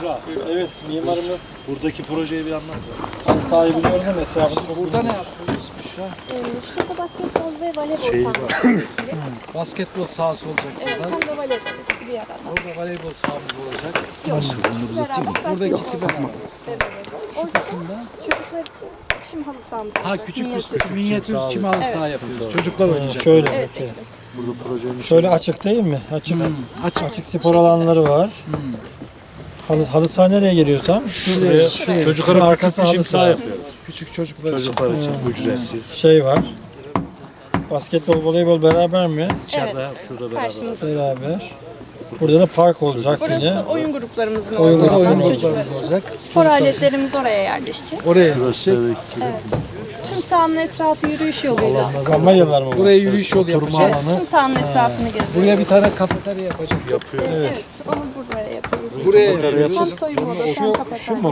Büşra. Evet mimarımız Buradaki projeyi bir anlat. halı sahayı biliyoruz ama etrafında çok Burada ne yapıyoruz Büşra? Ee, Şurada basketbol ve voleybol Şey sahası. Basketbol sahası olacak Evet, burada. hem de voleybol ikisi bir arada. Burada voleybol sahamız olacak. Yok, ikisi beraber Burada ikisi beraber. Evet. Orada çocuklar için çim halı sahamız Ha olacak, küçük minyatür. küçük minyatür çim halı saha yapıyoruz. Çocuklar oynayacak. şöyle Evet. Burada projenin Şöyle açık değil mi? Açık. Hmm, açık. Açık spor alanları var. Halı, halı saha nereye geliyor tam? Şuraya, Şuraya. çocukların Şunun arkası için halı sağ saha. yapıyoruz. Küçük çocuklar için. Çocuklar için ücretsiz. Şey var. Basketbol, voleybol beraber mi? İçeride, Evet. şurada beraber. Karşımızda. Beraber. Burada da park olacak Burası yine. oyun gruplarımızın Oyun olduğu oyun alan çocuklar gruplarımız için. olacak. Spor aletlerimiz oraya yerleşecek. Oraya Burası da Evet. Tüm sahanın etrafı yürüyüş yoluyla. Kamelyalar mı var? Buraya yürüyüş yolu yapacağız. Evet, tüm sahanın etrafını gezeceğiz. Buraya bir tane kafeterya yapacak. Evet, onu buraya yapıyoruz. Soyunma odası Şu, şu mu?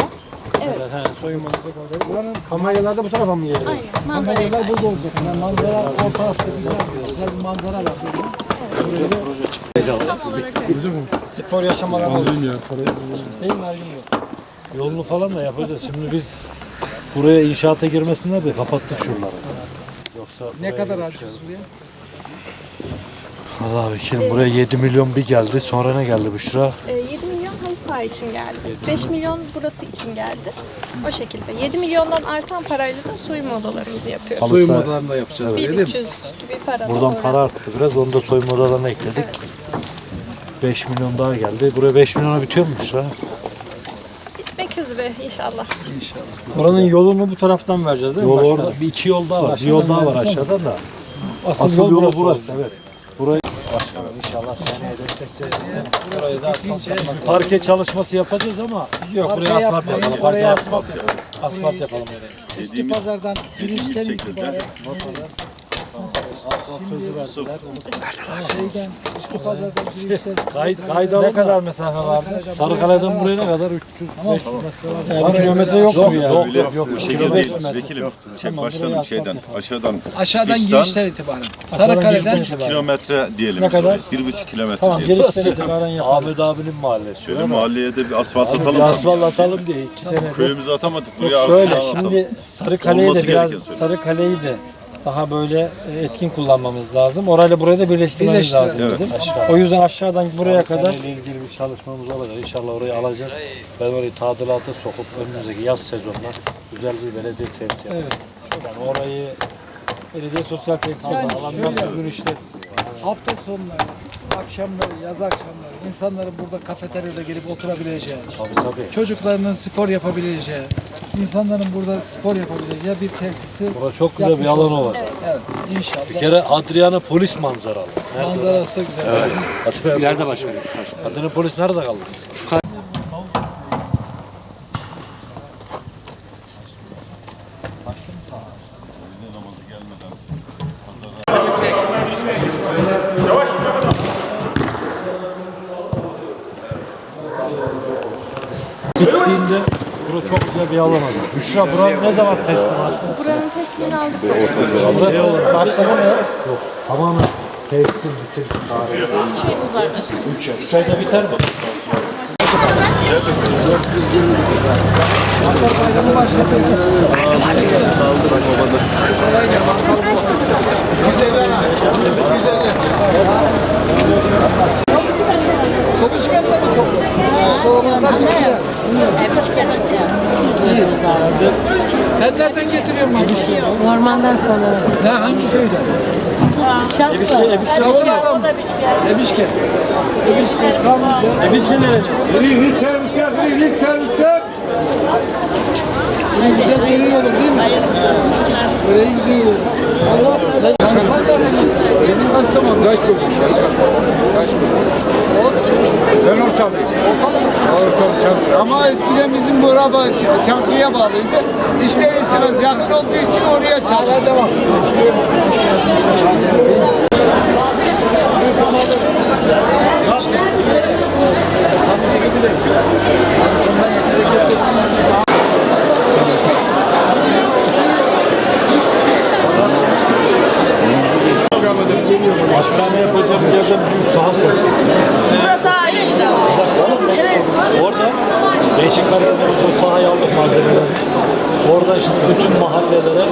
Evet, He, soyunma odası. Buranın kamelyalar da bu tarafa mı geliyor? aynen. Manzaraya karşı. burada olacak. Yani manzara o tarafta güzel. Güzel bir manzara var. Tam olarak öyle. Spor yaşam alanı olacak. Değil mi Ergin Bey? Yolunu falan da yapacağız. Şimdi biz buraya inşaata girmesinler de kapattık şuraları. Yoksa Ne buraya kadar girmiş harcıyoruz buraya? Allah vekilim buraya 7 milyon bir geldi. Sonra ne geldi Büşra? Ee, 7 milyon halı saha için geldi. 5 milyon burası için geldi. O şekilde. 7 milyondan artan parayla da soyunma odalarımızı yapıyoruz. Halı Soyunma saha- odalarını da yapacağız. buraya, değil mi? 1300 gibi para. Buradan para arttı biraz. Onu da soyunma odalarına ekledik. 5 milyon daha geldi. Buraya 5 milyona bitiyor mu Büşra? Bitmek üzere inşallah. Oranın yolunu bu taraftan vereceğiz değil mi? Yol başkanım? orada bir iki yol daha var. Bir yol daha var aşağıdan da. Asıl, Asıl yol burası. olacak. Evet. İnşallah seneye destekleriz. Burayı da asfalt yapmak Parke çalışması yapacağız ama Yok buraya Parke asfalt yapmayın, yapalım. Parke asfalt asfalt yapalım. Asfalt yapalım oraya. Eski pazardan girişten itibaren şeyden eski pazardan girişten kayıt kayda Ne kadar da. mesafe vardı? Sarıkale'den buraya ne kadar? 300 500 metre var. Bir kilometre yok mu yani? Yok yok yok. Bu şekil değil vekilim. Şey, Tamam, başkanım şeyden aşağıdan aşağıdan girişten itibaren Sarıkale'den girişten itibaren. kilometre diyelim. Ne kadar? şöyle. Bir buçuk kilometre Tamam diyelim. girişten itibaren yapalım. Ahmet abinin mahallesi. Şöyle mahalleye de bir asfalt Bir atalım. asfalt atalım diye iki senedir. Köyümüzü atamadık. Buraya şöyle şimdi Sarıkale'yi de biraz. Sarıkale'yi de daha böyle etkin kullanmamız lazım. Orayla burayı da birleştirmemiz Birleştirelim. lazım Evet. bizim. O yüzden aşağıdan buraya kadar ilgili bir çalışmamız olacak. İnşallah orayı alacağız. Ben orayı tadilata sokup önümüzdeki yaz sezonunda güzel bir belediye tesisi yapacağız. Yani orayı belediye sosyal tesis Yani yani şöyle- düzgün. Hafta sonları, akşamları, yaz akşamları insanların burada kafeteryada gelip oturabileceği, Tabii tabii. çocuklarının spor yapabileceği, insanların burada spor yapabileceği bir tesisi Burada çok güzel bir Yapmış alan olacağız. olacak. evet, inşallah. Bir kere Adriana polis manzaralı. Nerede? Manzarası da güzel. Adriana İleride başkanım. Adriana polis nerede kaldı? Gittiğinde burası çok güzel bir alan oldu. Büşra buranın ne zaman teslimat? Buranın testini aldık. Burası başladı mı? Yok. Tamamen tesisin bitirdik tarihi. Şeyimiz var başkanım. Üç ayda biter mi? Sonuç bende mi toplu? Dolabından çıkıyor. Sen nereden getiriyorsun bunu? Ormandan sonra. Ne hangi köyden? Şapka. Kavurlardan mı? Ebişke. Ebişke kalmayacak. Ebişke nerede? Burayı güzel veriyorum değil mi? Burayı güzel veriyorum. Allah sen kaç tane mi? Bizim kaç zaman? Kaç kurmuş? Kaç Kaç Ben ortalıyım. Ortalı Çankırı. Ama eskiden bizim buraba Çankırı'ya bağlıydı. İster istemez yakın olduğu için oraya çağırdı. Hala devam. Hastane yapacağımız yerden büyük saha soktu. Burada daha iyiydi ama. Evet. Orada Beşiktaş'ın sahaya aldık malzemeleri. Orada işte bütün mahallelere,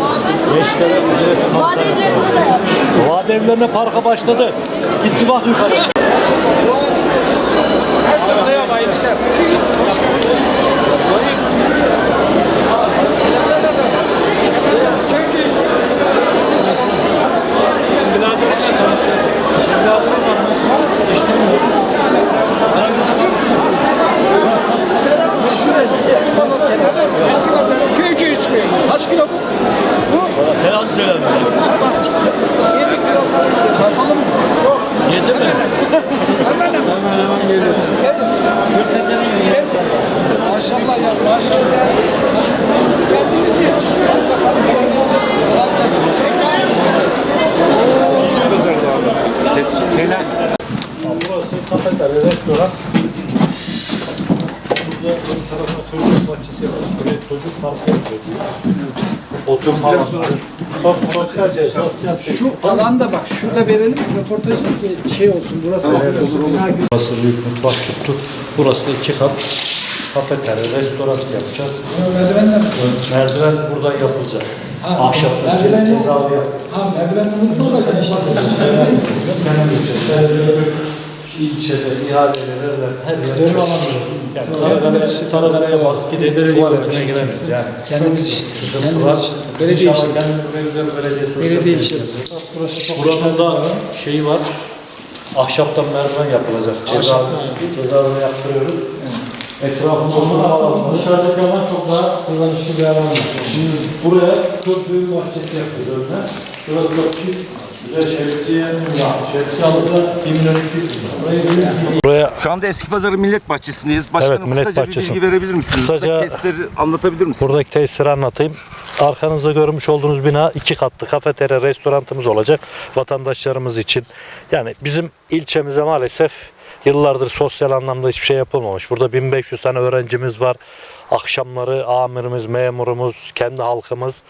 gençlere ücretsiz hastane. Vade evlerine parka başladı. Gitti bak yukarı. Kaç kilo bu? Terazi söyledim. Tartalım mı? Yedi mi? Maşallah ya maşallah. Burası kafeterya, restoran. Burada ön çocuk bahçesi yapıyoruz. Buraya çocuk parkı yapıyoruz. Oturma alanları. Sos, sosyal sosyal Şu alanda bak şurada verelim röportajı ki şey olsun burası. olur olur. Burası büyük mutfak tuttuk. Burası da iki kat kafeterya, restoran yapacağız. Merdivenler mi? Merdiven buradan yapılacak. Ahşap merdiven yok. cezalı yap. Ha merdivenler unutma da ben Senin için ilçede ihaleleri her yer çok. Yani Sarıkale, Sarıkale'ye bak gidip tuvaletine giremeyiz yani. Kendimiz işte. Kendimiz işte. Belediye işte. belediye işte. Buranın da şeyi var. Ahşaptan merdiven yapılacak. Ceza, cezalarını yaptırıyoruz. Etrafında da alalım. Dışarıdaki alan çok daha kullanışlı bir alan. Şimdi buraya çok büyük bahçesi yapıyoruz önüne. Şurası da pis. Güzel şemsiye. Ya, şemsiye alınca 1 milyon 200 bin lira. Buraya Şu anda Eski Pazarı Millet Bahçesi'ndeyiz. Başkanım Evet, Millet kısaca Bahçesi. bir bilgi verebilir misiniz? Kısaca- tesisleri anlatabilir misiniz? Buradaki tesisleri anlatayım. Arkanızda görmüş olduğunuz bina iki katlı kafeterya, restorantımız olacak vatandaşlarımız için. Yani bizim ilçemize maalesef yıllardır sosyal anlamda hiçbir şey yapılmamış. Burada 1500 tane öğrencimiz var. Akşamları amirimiz, memurumuz, kendi halkımız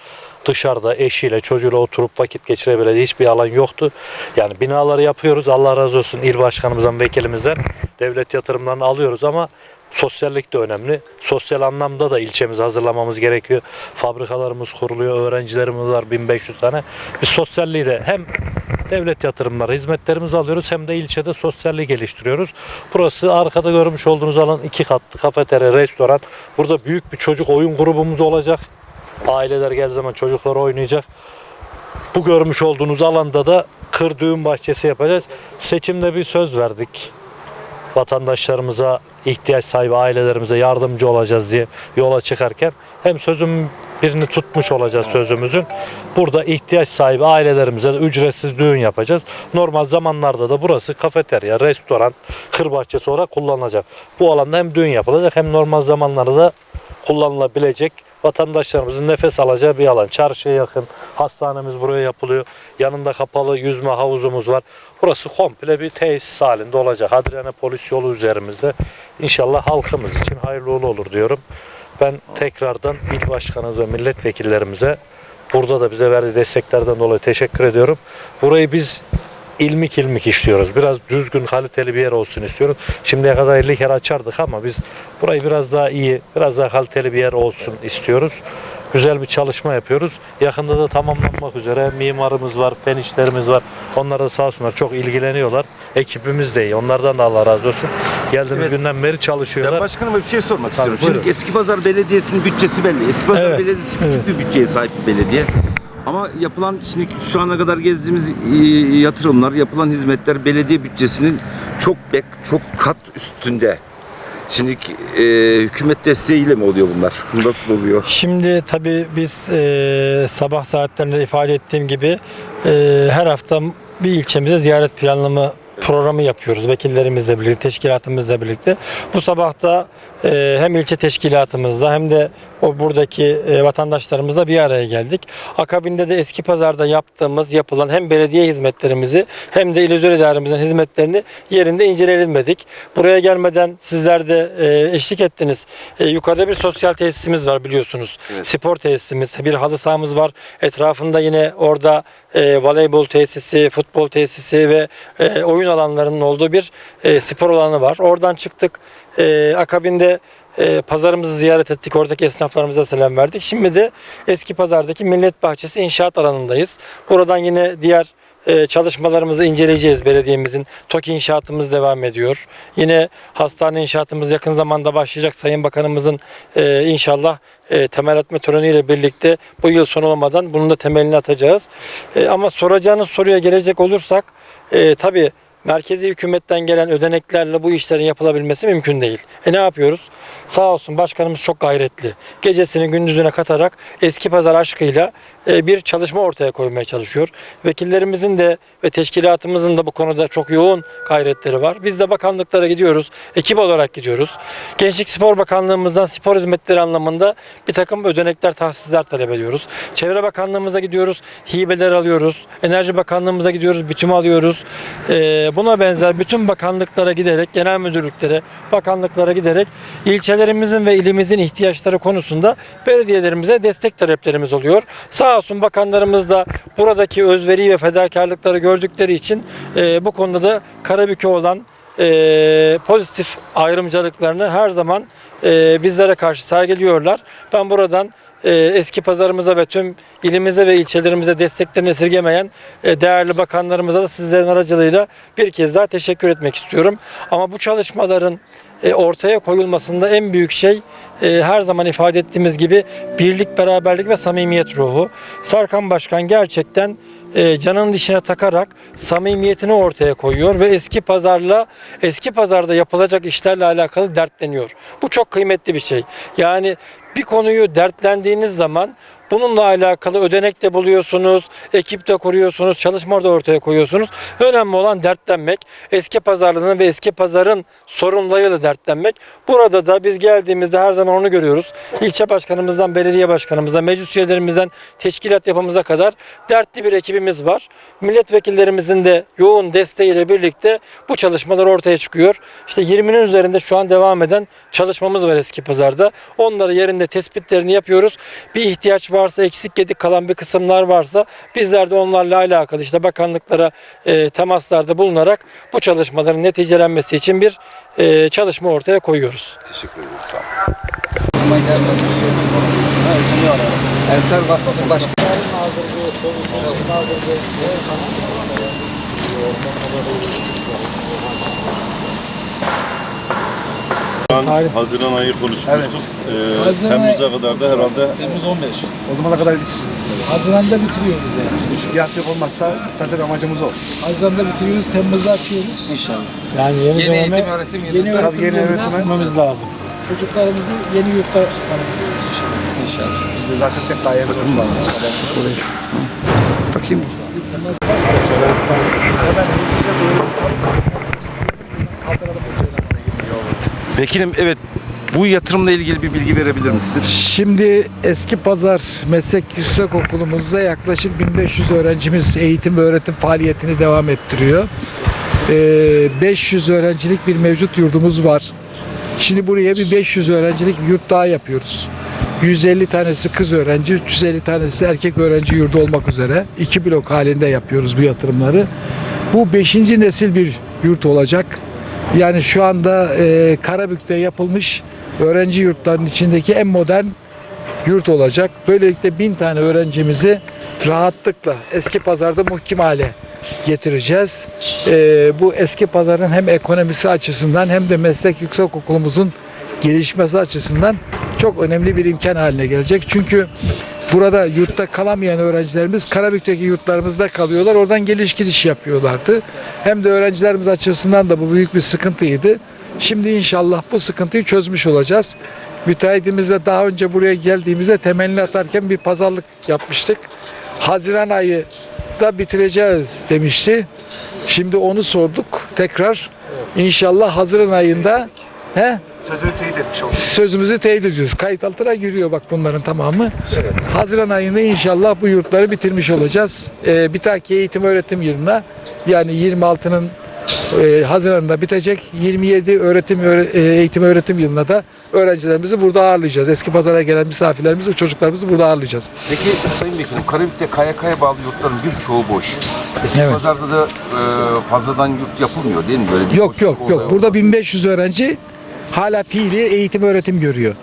dışarıda eşiyle, çocuğuyla oturup vakit geçirebileceği hiçbir alan yoktu. Yani binaları yapıyoruz. Allah razı olsun il başkanımızdan, vekilimizden devlet yatırımlarını alıyoruz ama Sosyallik de önemli. Sosyal anlamda da ilçemizi hazırlamamız gerekiyor. Fabrikalarımız kuruluyor, öğrencilerimiz var 1500 tane. Biz sosyalliği de hem devlet yatırımları, hizmetlerimizi alıyoruz hem de ilçede sosyalliği geliştiriyoruz. Burası arkada görmüş olduğunuz alan iki katlı kafeterya, restoran. Burada büyük bir çocuk oyun grubumuz olacak. Aileler geldiği zaman çocuklar oynayacak. Bu görmüş olduğunuz alanda da kır düğün bahçesi yapacağız. Seçimde bir söz verdik vatandaşlarımıza, ihtiyaç sahibi ailelerimize yardımcı olacağız diye yola çıkarken hem sözüm birini tutmuş olacağız sözümüzün. Burada ihtiyaç sahibi ailelerimize de ücretsiz düğün yapacağız. Normal zamanlarda da burası kafeterya, restoran, kır bahçesi olarak kullanılacak. Bu alanda hem düğün yapılacak hem normal zamanlarda da kullanılabilecek vatandaşlarımızın nefes alacağı bir alan. Çarşıya yakın, hastanemiz buraya yapılıyor. Yanında kapalı yüzme havuzumuz var. Burası komple bir tesis halinde olacak. Hadriana polis yolu üzerimizde. İnşallah halkımız için hayırlı olur diyorum. Ben tekrardan il başkanı ve milletvekillerimize burada da bize verdiği desteklerden dolayı teşekkür ediyorum. Burayı biz ilmik ilmik işliyoruz. Biraz düzgün, kaliteli bir yer olsun istiyoruz. Şimdiye kadar 50 kere açardık ama biz burayı biraz daha iyi, biraz daha kaliteli bir yer olsun istiyoruz. Güzel bir çalışma yapıyoruz. Yakında da tamamlanmak üzere mimarımız var, fen işlerimiz var. Onlar da sağ olsunlar çok ilgileniyorlar. Ekibimiz de iyi. Onlardan da Allah razı olsun. Geldiğimiz Evet. günden beri çalışıyorlar. Ya başkanıma bir şey sormak istiyorum. buyurun. Şimdi Eski Pazar Belediyesi'nin bütçesi belli. Eski Pazar Evet, Belediyesi küçük bir bütçeye sahip bir belediye. Ama yapılan şimdi şu ana kadar gezdiğimiz e, yatırımlar, yapılan hizmetler belediye bütçesinin çok bek, çok kat üstünde. Şimdi e, hükümet desteğiyle mi oluyor bunlar? Nasıl oluyor? Şimdi tabii biz e, sabah saatlerinde ifade ettiğim gibi e, her hafta bir ilçemize ziyaret planlama programı yapıyoruz vekillerimizle birlikte, teşkilatımızla birlikte. Bu sabah da e, hem ilçe teşkilatımızla hem de o buradaki e, vatandaşlarımızla bir araya geldik. Akabinde de eski pazarda yaptığımız, yapılan hem belediye hizmetlerimizi hem de İllüzyon İdaremizin hizmetlerini yerinde inceleyelim dedik. Buraya gelmeden sizler de e, eşlik ettiniz. E, yukarıda bir sosyal tesisimiz var biliyorsunuz. Spor tesisimiz, bir halı sahamız var. Etrafında yine orada e, voleybol tesisi, futbol tesisi ve e, oyun alanlarının olduğu bir e, spor alanı var. Oradan çıktık. Akabinde e, pazarımızı ziyaret ettik. Oradaki esnaflarımıza selam verdik. Şimdi de eski pazardaki Millet Bahçesi inşaat alanındayız. Buradan yine diğer e, çalışmalarımızı inceleyeceğiz belediyemizin. TOKİ inşaatımız devam ediyor. Yine hastane inşaatımız yakın zamanda başlayacak. Sayın Bakanımızın e, inşallah e, temel atma töreniyle birlikte bu yıl sonu olmadan bunun da temelini atacağız. Ama soracağınız soruya gelecek olursak e, tabii merkezi hükümetten gelen ödeneklerle bu işlerin yapılabilmesi mümkün değil. E ne yapıyoruz? Sağ olsun başkanımız çok gayretli. Gecesini gündüzüne katarak eski pazar aşkıyla e, bir çalışma ortaya koymaya çalışıyor. Vekillerimizin de ve teşkilatımızın da bu konuda çok yoğun gayretleri var. Biz de bakanlıklara gidiyoruz. Ekip olarak gidiyoruz. Gençlik Spor Bakanlığımızdan spor hizmetleri anlamında bir takım ödenekler, tahsisler talep ediyoruz. Çevre Bakanlığımıza gidiyoruz. Hibeler alıyoruz. Enerji Bakanlığımıza gidiyoruz. Bütümü alıyoruz. E, buna benzer bütün bakanlıklara giderek, genel müdürlüklere, bakanlıklara giderek ilçelerimizin ve ilimizin ihtiyaçları konusunda belediyelerimize destek taleplerimiz oluyor. Sağ olsun bakanlarımız da buradaki özveri ve fedakarlıkları gördükleri için e, bu konuda da Karabük'e olan e, pozitif ayrımcılıklarını her zaman e, bizlere karşı sergiliyorlar. Ben buradan e, eski pazarımıza ve tüm ilimize ve ilçelerimize desteklerini esirgemeyen e, değerli bakanlarımıza da sizlerin aracılığıyla bir kez daha teşekkür etmek istiyorum. Ama bu çalışmaların e, ortaya koyulmasında en büyük şey her zaman ifade ettiğimiz gibi birlik, beraberlik ve samimiyet ruhu. Sarkan Başkan gerçekten e, canının dişine takarak samimiyetini ortaya koyuyor ve eski pazarla eski pazarda yapılacak işlerle alakalı dertleniyor. Bu çok kıymetli bir şey. Yani bir konuyu dertlendiğiniz zaman bununla alakalı ödenek de buluyorsunuz, ekip de kuruyorsunuz, çalışma da ortaya koyuyorsunuz. Önemli olan dertlenmek, eski pazarlığının ve eski pazarın sorunlarıyla dertlenmek. Burada da biz geldiğimizde her zaman onu görüyoruz. İlçe başkanımızdan, belediye başkanımıza, meclis üyelerimizden, teşkilat yapımıza kadar dertli bir ekibimiz var. Milletvekillerimizin de yoğun desteğiyle birlikte bu çalışmalar ortaya çıkıyor. İşte 20'nin üzerinde şu an devam eden çalışmamız var eski pazarda. Onları yerinde tespitlerini yapıyoruz. Bir ihtiyaç varsa, eksik gedik kalan bir kısımlar varsa bizler de onlarla alakalı işte bakanlıklara e, temaslarda bulunarak bu çalışmaların neticelenmesi için bir e, çalışma ortaya koyuyoruz. Teşekkür ederim. Sağ olun. Ensar Vakfı Başkanı. Şu an Haziran ayı konuşmuştuk. Ee, Haziran ayı- Temmuz'a kadar da herhalde O zamana kadar bitiririz. Haziran'da bitiriyoruz yani. Fiyat yok olmazsa zaten amacımız o. Haziran'da bitiriyoruz, Temmuz'da açıyoruz. İnşallah. Yani yeni, Yeni döneme eğitim öğretim yılı. Yeni Tabii öğretim yeni öğretime gitmemiz lazım. çocuklarımızı yeni yurtta tanımlıyoruz inşallah. inşallah. Biz de zaten tek daire şu an. Bakayım. Vekilim evet bu yatırımla ilgili bir bilgi verebilir misiniz? Şimdi eski pazar meslek yüksek okulumuzda yaklaşık 1500 öğrencimiz eğitim ve öğretim faaliyetini devam ettiriyor. Ee, 500 öğrencilik bir mevcut yurdumuz var. Şimdi buraya bir 500 öğrencilik bir yurt daha yapıyoruz. 150 tanesi kız öğrenci, 350 tanesi erkek öğrenci yurdu olmak üzere iki blok halinde yapıyoruz bu yatırımları. Bu 5. nesil bir yurt olacak. Yani şu anda e, Karabük'te yapılmış öğrenci yurtlarının içindeki en modern yurt olacak. Böylelikle bin tane öğrencimizi rahatlıkla eski pazarda muhkim hale getireceğiz. Ee, bu eski pazarın hem ekonomisi açısından hem de meslek yüksek okulumuzun gelişmesi açısından çok önemli bir imkan haline gelecek. Çünkü burada yurtta kalamayan öğrencilerimiz Karabük'teki yurtlarımızda kalıyorlar. Oradan geliş gidiş yapıyorlardı. Hem de öğrencilerimiz açısından da bu büyük bir sıkıntıydı. Şimdi inşallah bu sıkıntıyı çözmüş olacağız. Müteahhitimizle daha önce buraya geldiğimizde temelini atarken bir pazarlık yapmıştık. Haziran ayı da bitireceğiz demişti. Şimdi onu sorduk tekrar. İnşallah Haziran ayında he, Sözünü teyit etmiş olduk. sözümüzü teyit ediyoruz. Kayıt altına giriyor bak bunların tamamı. Haziran ayında inşallah bu yurtları bitirmiş olacağız. Ee, bir dahaki eğitim öğretim yılına yani 26'nın e, Haziran'da bitecek. 27 öğretim öğre- e, eğitim öğretim yılına da öğrencilerimizi burada ağırlayacağız. Eski pazara gelen misafirlerimizi, çocuklarımızı burada ağırlayacağız. Peki Sayın Vekilim Karabük'te KYK'ya bağlı yurtların birçoğu boş. Eski Evet. pazarda da e, fazladan yurt yapılmıyor değil mi? Böyle bir Yok yok yok. Burada 1500 öğrenci hala fiili eğitim öğretim görüyor.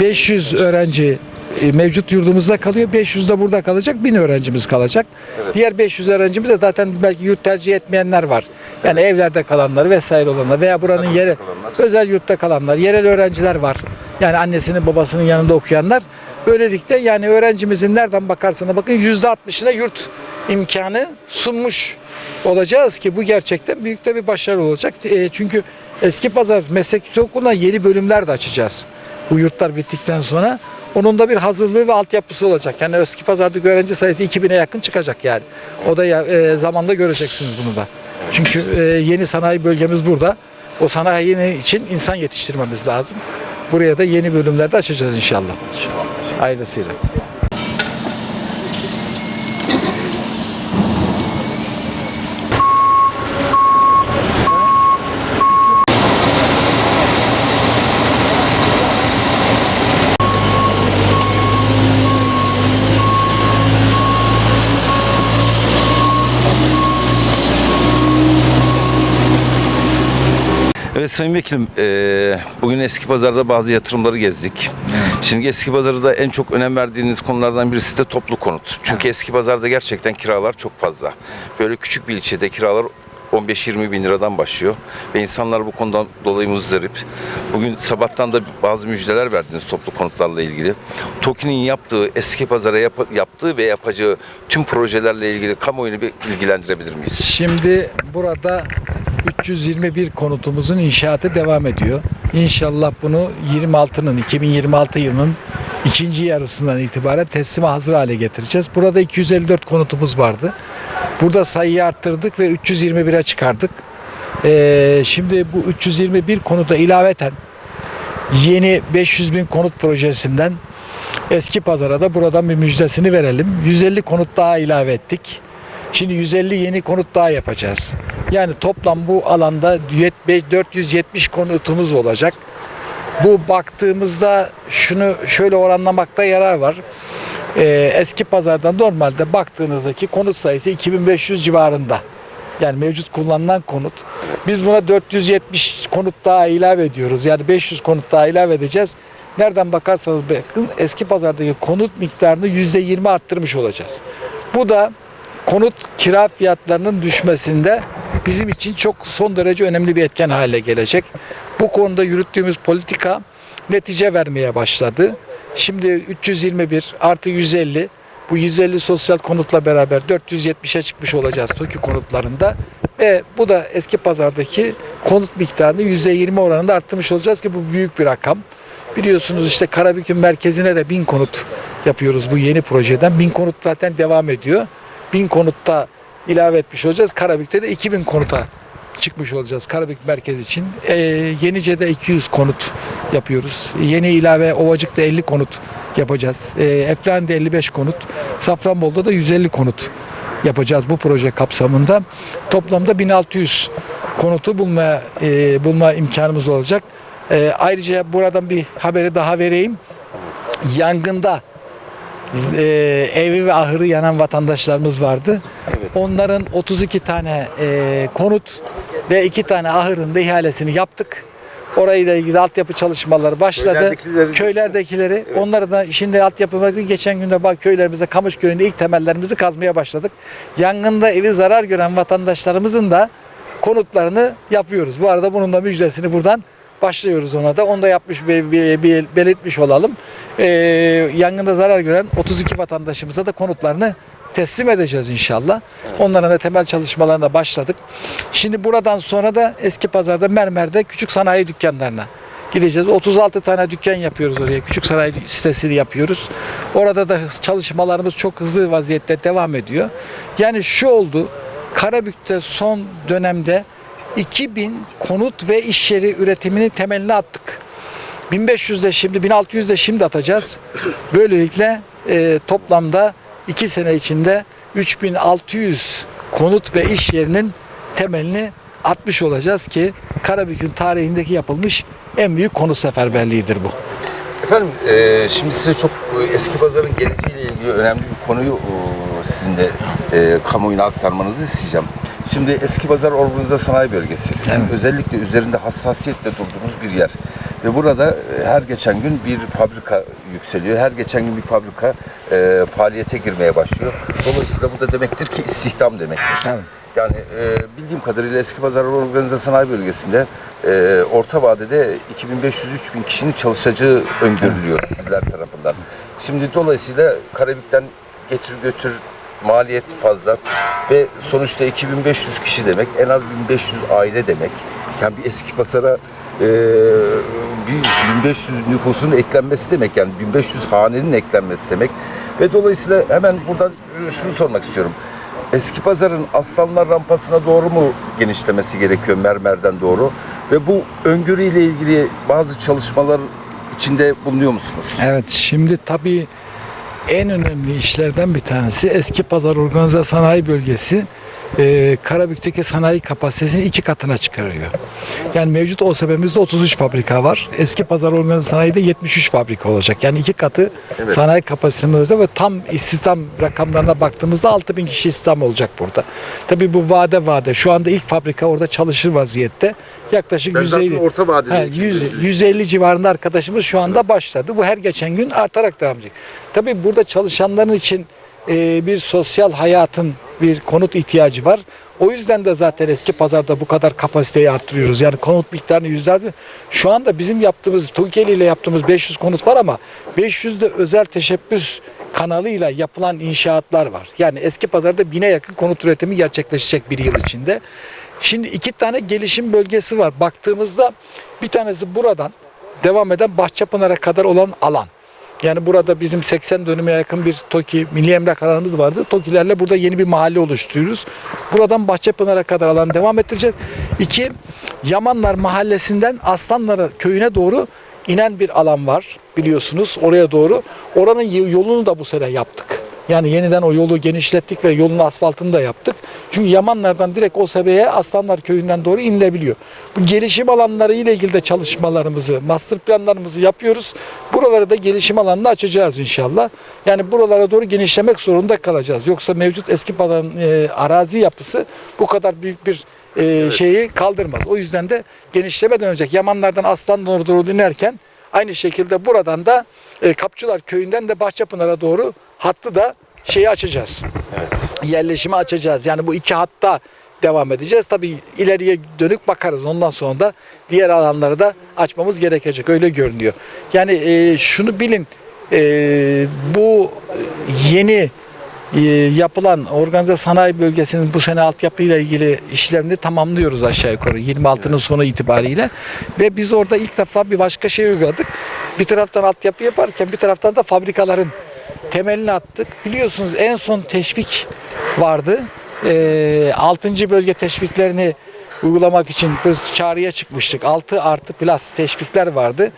500 öğrenci e, mevcut yurdumuzda kalıyor. 500 de burada kalacak. 1000 öğrencimiz kalacak. Diğer 500 öğrencimiz de zaten belki yurt tercih etmeyenler var. Yani evlerde kalanlar vesaire olanlar veya buranın yeri özel yurtta kalanlar, yerel öğrenciler var. Yani annesinin babasının yanında okuyanlar. Böylelikle yani öğrencimizin nereden bakarsanız bakın %60'ına yurt imkanı sunmuş olacağız ki bu gerçekten büyük de bir başarı olacak. E, çünkü eski pazar meslek yüksek okuluna yeni bölümler de açacağız. Bu yurtlar bittikten sonra onun da bir hazırlığı ve altyapısı olacak. Yani eski pazardaki öğrenci sayısı 2000'e yakın çıkacak yani. O da ya, e, zamanda göreceksiniz bunu da. Çünkü e, yeni sanayi bölgemiz burada. O sanayi için insan yetiştirmemiz lazım. Buraya da yeni bölümlerde açacağız inşallah. Ailesiyle. Evet Sayın Vekilim, eee, bugün eski pazarda bazı yatırımları gezdik. Şimdi eski pazarda en çok önem verdiğiniz konulardan birisi de toplu konut. Çünkü eski pazarda gerçekten kiralar çok fazla. Böyle küçük bir ilçede kiralar 15-20 bin liradan başlıyor. Ve insanlar bu konudan dolayı muzdarip. Bugün sabahtan da bazı müjdeler verdiniz toplu konutlarla ilgili. TOKİ'nin yaptığı, eski pazara yap- yaptığı ve yapacağı tüm projelerle ilgili kamuoyunu bir bilgilendirebilir miyiz? Şimdi burada 321 konutumuzun inşaatı devam ediyor. İnşallah bunu 26'nın 2026 yılının ikinci yarısından itibaren teslime hazır hale getireceğiz. Burada 254 konutumuz vardı. Burada sayıyı arttırdık ve 321'e çıkardık. Ee, şimdi bu 321 konuda ilaveten yeni 500 bin konut projesinden eski pazara da buradan bir müjdesini verelim. 150 konut daha ilave ettik. Şimdi 150 yeni konut daha yapacağız. Yani toplam bu alanda 470 konutumuz olacak. Bu baktığımızda şunu şöyle oranlamakta yarar var. Ee, eski pazardan normalde baktığınızdaki konut sayısı 2500 civarında. Yani mevcut kullanılan konut. Biz buna 470 konut daha ilave ediyoruz. Yani 500 konut daha ilave edeceğiz. Nereden bakarsanız bakın eski pazardaki konut miktarını %20 arttırmış olacağız. Bu da konut kira fiyatlarının düşmesinde bizim için çok son derece önemli bir etken hale gelecek. Bu konuda yürüttüğümüz politika netice vermeye başladı. Şimdi 321 artı 150 bu 150 sosyal konutla beraber 470'e çıkmış olacağız TOKİ konutlarında. Ve bu da eski pazardaki konut miktarını %20 oranında arttırmış olacağız ki bu büyük bir rakam. Biliyorsunuz işte Karabük'ün merkezine de 1000 konut yapıyoruz bu yeni projeden. 1000 konut zaten devam ediyor. 1000 konutta ilave etmiş olacağız. Karabük'te de 2000 konuta çıkmış olacağız Karabük merkez için. Ee, Yenice'de 200 konut yapıyoruz. Yeni ilave Ovacık'ta 50 konut yapacağız. Ee, Eflani'de 55 konut. Safranbolu'da da 150 konut yapacağız bu proje kapsamında. Toplamda 1600 konutu bulma e, bulma imkanımız olacak. Ee, ayrıca buradan bir haberi daha vereyim. Yangında e, evi ve ahırı yanan vatandaşlarımız vardı. Onların 32 tane e, konut ve 2 tane ahırın da ihalesini yaptık. Orayı da ilgili altyapı çalışmaları başladı. Köylerdekileri- Köylerdekileri, onları da şimdi altyapı geçen günde bak köylerimizde Kamış köyünde ilk temellerimizi kazmaya başladık. Yangında evi zarar gören vatandaşlarımızın da konutlarını yapıyoruz. Bu arada bunun da müjdesini buradan başlıyoruz ona da. Onu da yapmış belirtmiş olalım. Ee, yangında zarar gören 32 vatandaşımıza da konutlarını teslim edeceğiz inşallah. Onların da temel çalışmalarına başladık. Şimdi buradan sonra da eski pazarda Mermer'de küçük sanayi dükkanlarına gideceğiz. 36 tane dükkan yapıyoruz oraya. Küçük sanayi sitesini yapıyoruz. Orada da çalışmalarımız çok hızlı vaziyette devam ediyor. Yani şu oldu. Karabük'te son dönemde 2000 konut ve iş yeri üretimini temelini attık. 1500'de şimdi 1600'de şimdi atacağız. Böylelikle e, toplamda 2 sene içinde 3600 konut ve iş yerinin temelini atmış olacağız ki Karabük'ün tarihindeki yapılmış en büyük konut seferberliğidir bu. Efendim e, şimdi size çok e, eski pazarın geleceğiyle ilgili önemli bir konuyu e, sizin de e, kamuoyuna aktarmanızı isteyeceğim. Şimdi Eski Pazar Organize Sanayi Bölgesi. Sizin özellikle üzerinde hassasiyetle durduğunuz bir yer. Ve burada e, her geçen gün bir fabrika yükseliyor. Her geçen gün bir fabrika e, faaliyete girmeye başlıyor. Dolayısıyla bu da demektir ki istihdam demektir. Evet. Yani e, bildiğim kadarıyla Eski Pazar Organize Sanayi Bölgesi'nde e, orta vadede 2500-3000 kişinin çalışacağı öngörülüyor sizler tarafından. Şimdi dolayısıyla Karabük'ten getir götür maliyet fazla ve sonuçta 2500 kişi demek en az 1500 aile demek. Yani bir eski pazara e, bir 1500 nüfusun eklenmesi demek yani 1500 hanenin eklenmesi demek. Ve dolayısıyla hemen buradan şunu sormak istiyorum. Eski pazarın Aslanlar rampasına doğru mu genişlemesi gerekiyor mermerden doğru? Ve bu öngörüyle ilgili bazı çalışmalar içinde bulunuyor musunuz? Evet şimdi tabii en önemli işlerden bir tanesi eski pazar organize sanayi bölgesi e, Karabük'teki sanayi kapasitesini iki katına çıkarıyor. Yani mevcut OSB'mizde 33 fabrika var. Eski pazar organize sanayide 73 fabrika olacak. Yani iki katı Evet. sanayi kapasitemizde ve tam istihdam rakamlarına baktığımızda 6000 kişi istihdam olacak burada. Tabii bu vade vade. Şu anda ilk fabrika orada çalışır vaziyette. Yaklaşık Ben zaten 150 orta He, iki 100 yüz- 150 civarında arkadaşımız şu anda başladı. Bu her geçen gün artarak devam edecek. Tabii burada çalışanların için e, bir sosyal hayatın bir konut ihtiyacı var. O yüzden de zaten eski pazarda bu kadar kapasiteyi arttırıyoruz. Yani konut miktarını yüzler şu anda bizim yaptığımız Tukeli ile yaptığımız 500 konut var ama 500'de özel teşebbüs kanalıyla yapılan inşaatlar var. Yani eski pazarda bine yakın konut üretimi gerçekleşecek bir yıl içinde. Şimdi iki tane gelişim bölgesi var. Baktığımızda bir tanesi buradan devam eden Bahçepınar'a kadar olan alan. Yani burada bizim 80 dönüme yakın bir TOKİ, milli emlak alanımız vardı. TOKİ'lerle burada yeni bir mahalle oluşturuyoruz. Buradan Bahçepınar'a kadar alan devam ettireceğiz. İki, Yamanlar mahallesinden Aslanlara köyüne doğru inen bir alan var biliyorsunuz oraya doğru. Oranın yolunu da bu sene yaptık. Yani yeniden o yolu genişlettik ve yolun asfaltını da yaptık. Çünkü Yamanlardan direkt o sebeye Aslanlar Köyü'nden doğru inilebiliyor. Bu gelişim alanları ile ilgili de çalışmalarımızı, master planlarımızı yapıyoruz. Buraları da gelişim alanını açacağız inşallah. Yani buralara doğru genişlemek zorunda kalacağız. Yoksa mevcut eski pazarın e, arazi yapısı bu kadar büyük bir e, şeyi kaldırmaz. O yüzden de genişleme dönecek. Yamanlardan Aslanlar'a doğru inerken aynı şekilde buradan da e, Kapçılar Köyü'nden de Bahçepınar'a doğru hattı da şeyi açacağız. Yerleşimi açacağız. Yani bu iki hatta devam edeceğiz. Tabii ileriye dönük bakarız. Ondan sonra da diğer alanları da açmamız gerekecek. Öyle görünüyor. Yani e, şunu bilin. e, bu yeni e, yapılan organize sanayi bölgesinin bu sene altyapıyla ilgili işlemini tamamlıyoruz aşağı yukarı 26'nın sonu itibariyle ve biz orada ilk defa bir başka şey uyguladık. Bir taraftan altyapı yaparken bir taraftan da fabrikaların temelini attık. Biliyorsunuz en son teşvik vardı. E, 6. bölge teşviklerini uygulamak için biz çağrıya çıkmıştık. 6 artı plus teşvikler vardı.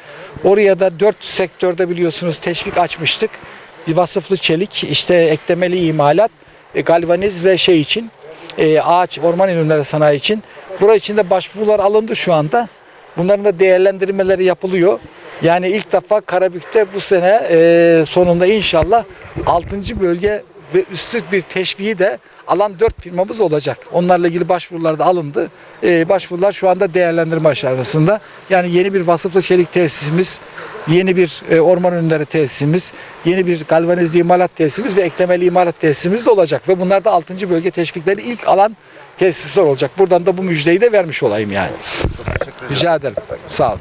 Oraya da 4 sektörde biliyorsunuz teşvik açmıştık vasıflı çelik, işte eklemeli imalat, e, galvaniz ve şey için, e, ağaç, orman ürünleri sanayi için. Burası için de başvurular alındı şu anda. Bunların da değerlendirmeleri yapılıyor. Yani ilk defa Karabük'te bu sene e, sonunda inşallah 6. bölge ve üstü bir teşviği de alan 4 firmamız olacak. Onlarla ilgili başvurular da alındı. E, başvurular şu anda değerlendirme aşamasında. Yani yeni bir vasıflı çelik tesisimiz, yeni bir e, orman ürünleri tesisimiz, yeni bir galvanizli imalat tesisimiz ve eklemeli imalat tesisimiz de olacak. Ve bunlar da 6. bölge teşvikleri ilk alan tesisler olacak. Buradan da bu müjdeyi de vermiş olayım yani. Rica ederim. Sağ olun.